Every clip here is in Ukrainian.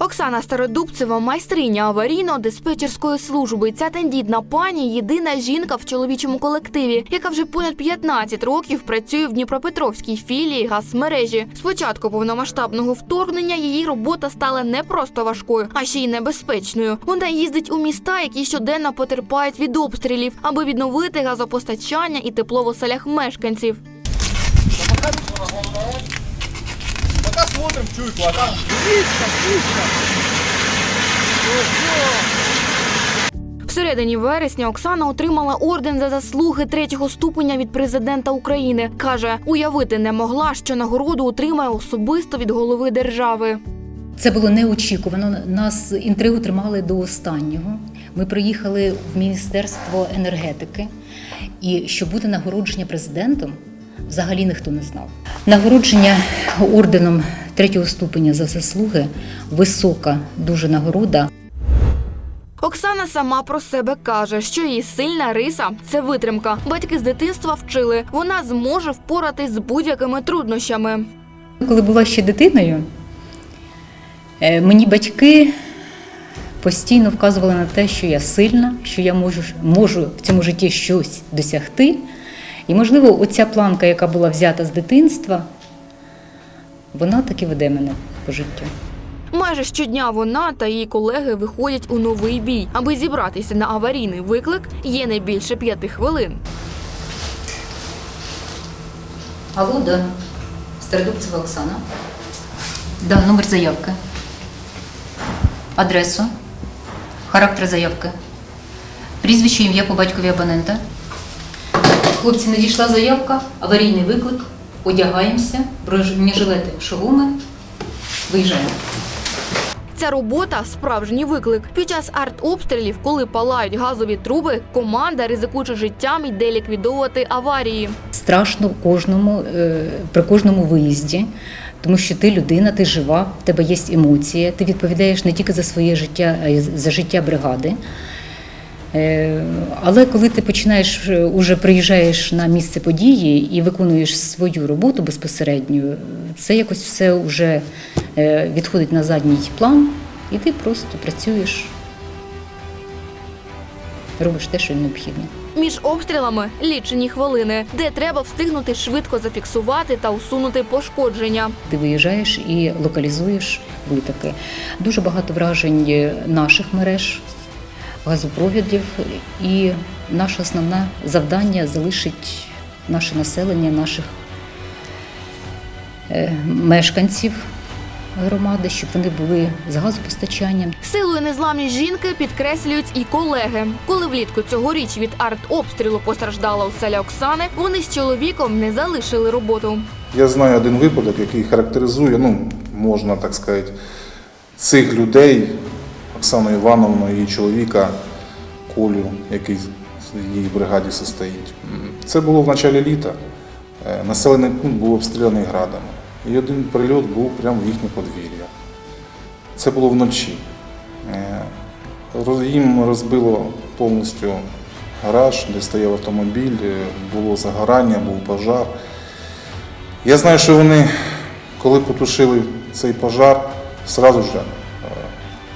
Оксана Стародубцева, майстриня аварійно-диспетчерської служби. Ця тендітна пані єдина жінка в чоловічому колективі, яка вже понад 15 років працює в Дніпропетровській філії газмережі. Спочатку повномасштабного вторгнення її робота стала не просто важкою, а ще й небезпечною. Вона їздить у міста, які щоденно потерпають від обстрілів, аби відновити газопостачання і тепло в оселях мешканців. Смотрим, чуйку, а там... Всередині вересня Оксана отримала орден за заслуги третього ступеня від президента України. каже, уявити не могла, що нагороду отримає особисто від голови держави. Це було неочікувано. Нас інтригу тримали до останнього. Ми приїхали в Міністерство енергетики, і що буде нагородження президентом, взагалі ніхто не знав. Нагородження орденом третього ступеня за заслуги висока дуже нагорода. Оксана сама про себе каже, що її сильна риса це витримка. Батьки з дитинства вчили, вона зможе впоратись з будь-якими труднощами. Коли була ще дитиною, е, мені батьки постійно вказували на те, що я сильна, що я можу, можу в цьому житті щось досягти. І, можливо, оця планка, яка була взята з дитинства, вона таки веде мене по життю. Майже щодня вона та її колеги виходять у новий бій. Аби зібратися на аварійний виклик, є не більше п'яти хвилин. Алло, да. Стародубцева Оксана. Да, номер заявки. Адресу. Характер заявки. Прізвище, ім'я по батькові абонента. Хлопці, надійшла заявка, аварійний виклик. Одягаємося, бронежилети, шоломи. Виїжджаємо. Ця робота справжній виклик. Під час артобстрілів, коли палають газові труби, команда, ризикуючи життям, йде ліквідовувати аварії. Страшно кожному, е, при кожному виїзді, тому що ти людина, ти жива, в тебе є емоції, ти відповідаєш не тільки за своє життя, а й за життя бригади. Е, Але коли ти починаєш е, уже приїжджаєш на місце події і виконуєш свою роботу безпосередньо, це якось все вже е, відходить на задній план, і ти просто працюєш, робиш те, що необхідно. Між обстрілами лічені хвилини, де треба встигнути швидко зафіксувати та усунути пошкодження. Ти виїжджаєш і локалізуєш витоки. Дуже багато вражень наших мереж, газопровідів, і наше основне завдання залишить наше населення, наших е, мешканців громади, щоб вони були з газопостачанням. Силою незламність жінки підкреслюють і колеги. Коли влітку цьогоріч від артобстрілу постраждала оселя Оксани, вони з чоловіком не залишили роботу. Я знаю один випадок, який характеризує, ну, можна так сказати, цих людей, Оксану Івановну, її чоловіка Колю, який в її бригаді состоїть. Це було в началі літа. Е, Населений пункт був обстріляний градами. І один прильот був прямо в їхнє подвір'я. Це було вночі. Е, Їм розбило повністю гараж, де стояв автомобіль, е, було загорання, був пожар. Я знаю, що вони, коли потушили цей пожар, одразу ж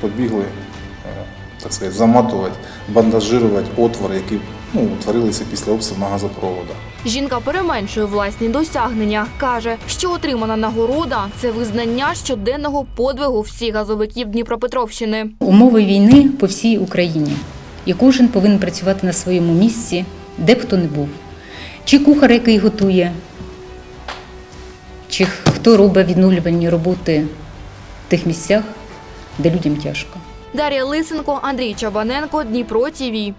побігли, е, так сказати, заматувати, бандажирувати отвори, які ну, утворилися після обстрілу на газопроводах. Жінка переменшує власні досягнення. каже, що отримана нагорода це визнання щоденного подвигу всіх газовиків Дніпропетровщини. Умови війни по всій Україні. І кожен повинен працювати на своєму місці, де б хто не був. Чи кухар, який готує, чи хто робить відновлювальні роботи в тих місцях, де людям тяжко. Дар'я Лисенко, Андрій Чабаненко, Дніпро ТІВІ.